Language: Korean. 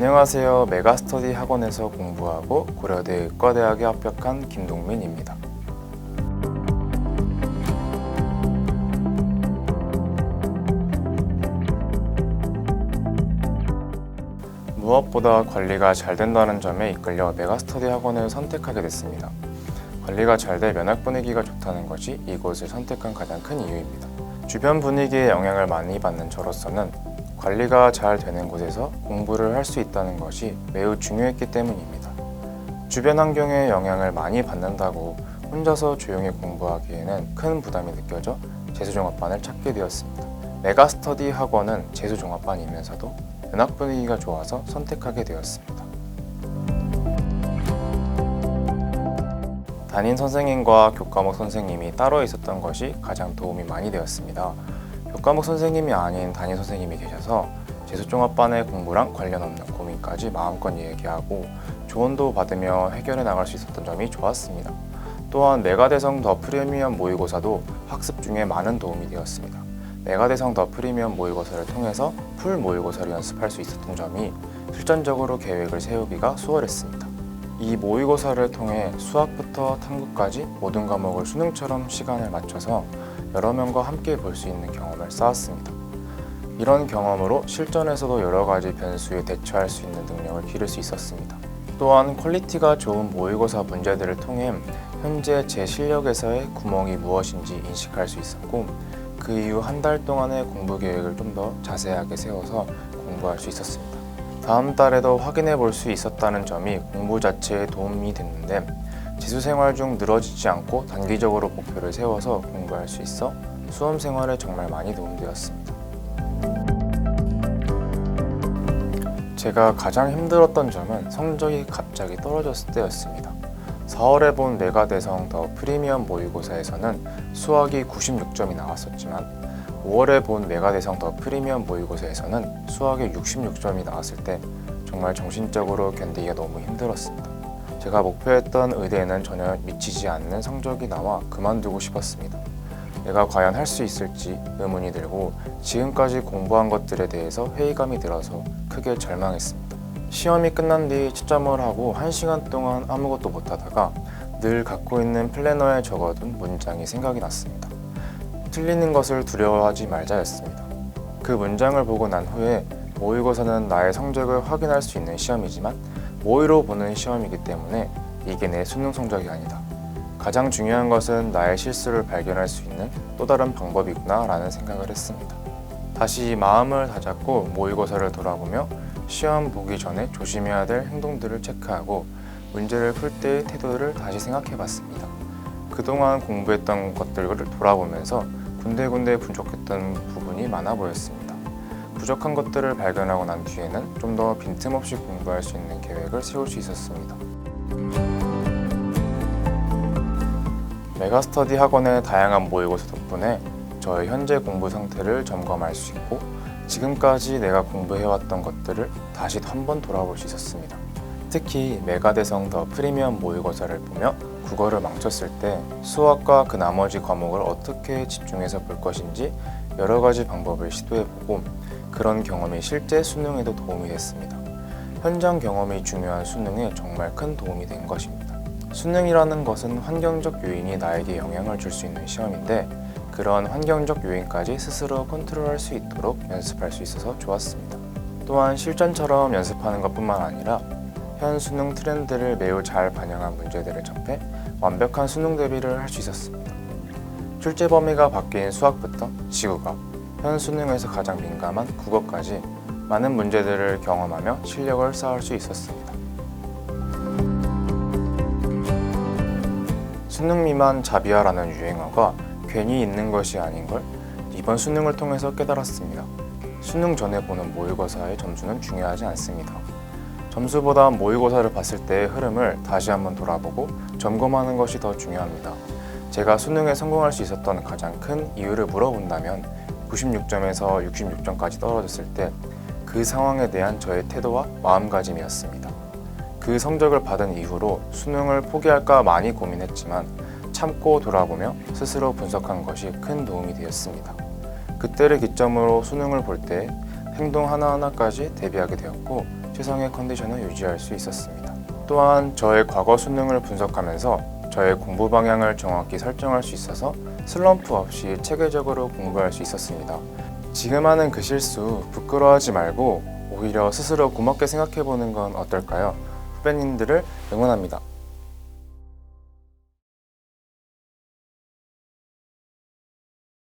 안녕하세요. 메가스터디 학원에서 공부하고 고려대 의과대학에 합격한 김동민입니다. 무엇보다 관리가 잘 된다는 점에 이끌려 메가스터디 학원을 선택하게 됐습니다. 관리가 잘 돼 면학 분위기가 좋다는 것이 이곳을 선택한 가장 큰 이유입니다. 주변 분위기에 영향을 많이 받는 저로서는 관리가 잘 되는 곳에서 공부를 할 수 있다는 것이 매우 중요했기 때문입니다. 주변 환경에 영향을 많이 받는다고 혼자서 조용히 공부하기에는 큰 부담이 느껴져 재수종합반을 찾게 되었습니다. 메가스터디 학원은 재수종합반이면서도 면학 분위기가 좋아서 선택하게 되었습니다. 담임 선생님과 교과목 선생님이 따로 있었던 것이 가장 도움이 많이 되었습니다. 교과목 선생님이 아닌 담임 선생님이 계셔서 재수종합반의 공부랑 관련 없는 고민까지 마음껏 얘기하고 조언도 받으며 해결해 나갈 수 있었던 점이 좋았습니다. 또한 메가대성 더 프리미엄 모의고사도 학습 중에 많은 도움이 되었습니다. 메가대성 더 프리미엄 모의고사를 통해서 풀 모의고사를 연습할 수 있었던 점이 실전적으로 계획을 세우기가 수월했습니다. 이 모의고사를 통해 수학부터 탐구까지 모든 과목을 수능처럼 시간을 맞춰서 여러 명과 함께 볼 수 있는 경험을 쌓았습니다. 이런 경험으로 실전에서도 여러 가지 변수에 대처할 수 있는 능력을 기를 수 있었습니다. 또한 퀄리티가 좋은 모의고사 문제들을 통해 현재 제 실력에서의 구멍이 무엇인지 인식할 수 있었고 그 이후 한 달 동안의 공부 계획을 좀 더 자세하게 세워서 공부할 수 있었습니다. 다음 달에도 확인해 볼 수 있었다는 점이 공부 자체에 도움이 됐는데 재수 생활 중 늘어지지 않고 단기적으로 목표를 세워서 공부할 수 있어 수험 생활에 정말 많이 도움되었습니다. 제가 가장 힘들었던 점은 성적이 갑자기 떨어졌을 때였습니다. 4월에 본 메가대성 더 프리미엄 모의고사에서는 수학이 96점이 나왔었지만 5월에 본 메가대성 더 프리미엄 모의고사에서는 수학이 66점이 나왔을 때 정말 정신적으로 견디기가 너무 힘들었습니다. 제가 목표했던 의대에는 전혀 미치지 않는 성적이 나와 그만두고 싶었습니다. 내가 과연 할 수 있을지 의문이 들고 지금까지 공부한 것들에 대해서 회의감이 들어서 크게 절망했습니다. 시험이 끝난 뒤 채점을 하고 1시간 동안 아무것도 못하다가 늘 갖고 있는 플래너에 적어둔 문장이 생각이 났습니다. 틀리는 것을 두려워하지 말자였습니다. 그 문장을 보고 난 후에 모의고사는 나의 성적을 확인할 수 있는 시험이지만 모의로 보는 시험이기 때문에 이게 내 수능 성적이 아니다. 가장 중요한 것은 나의 실수를 발견할 수 있는 또 다른 방법이구나 라는 생각을 했습니다. 다시 마음을 다잡고 모의고사를 돌아보며 시험 보기 전에 조심해야 될 행동들을 체크하고 문제를 풀 때의 태도를 다시 생각해 봤습니다. 그동안 공부했던 것들을 돌아보면서 군데군데 부족했던 부분이 많아 보였습니다. 부족한 것들을 발견하고 난 뒤에는 좀 더 빈틈없이 공부할 수 있는 계획을 세울 수 있었습니다. 메가스터디 학원의 다양한 모의고사 덕분에 저의 현재 공부 상태를 점검할 수 있고 지금까지 내가 공부해왔던 것들을 다시 한번 돌아볼 수 있었습니다. 특히 메가대성 더 프리미엄 모의고사를 보며 국어를 망쳤을 때 수학과 그 나머지 과목을 어떻게 집중해서 볼 것인지 여러 가지 방법을 시도해보고 그런 경험이 실제 수능에도 도움이 됐습니다. 현장 경험이 중요한 수능에 정말 큰 도움이 된 것입니다. 수능이라는 것은 환경적 요인이 나에게 영향을 줄 수 있는 시험인데 그런 환경적 요인까지 스스로 컨트롤할 수 있도록 연습할 수 있어서 좋았습니다. 또한 실전처럼 연습하는 것뿐만 아니라 현 수능 트렌드를 매우 잘 반영한 문제들을 접해 완벽한 수능 대비를 할 수 있었습니다. 출제 범위가 바뀐 수학부터 지구과 현 수능에서 가장 민감한 국어까지 많은 문제들을 경험하며 실력을 쌓을 수 있었습니다. 수능 미만 자비아라는 유행어가 괜히 있는 것이 아닌 걸 이번 수능을 통해서 깨달았습니다. 수능 전에 보는 모의고사의 점수는 중요하지 않습니다. 점수보다 모의고사를 봤을 때의 흐름을 다시 한번 돌아보고 점검하는 것이 더 중요합니다. 제가 수능에 성공할 수 있었던 가장 큰 이유를 물어본다면 96점에서 66점까지 떨어졌을 때 그 상황에 대한 저의 태도와 마음가짐이었습니다. 그 성적을 받은 이후로 수능을 포기할까 많이 고민했지만 참고 돌아보며 스스로 분석한 것이 큰 도움이 되었습니다. 그때를 기점으로 수능을 볼 때 행동 하나하나까지 대비하게 되었고 최상의 컨디션을 유지할 수 있었습니다. 또한 저의 과거 수능을 분석하면서 저의 공부 방향을 정확히 설정할 수 있어서 슬럼프 없이 체계적으로 공부할 수 있었습니다. 지금 하는 그 실수 부끄러워하지 말고 오히려 스스로 고맙게 생각해 보는 건 어떨까요? 후배님들을 응원합니다.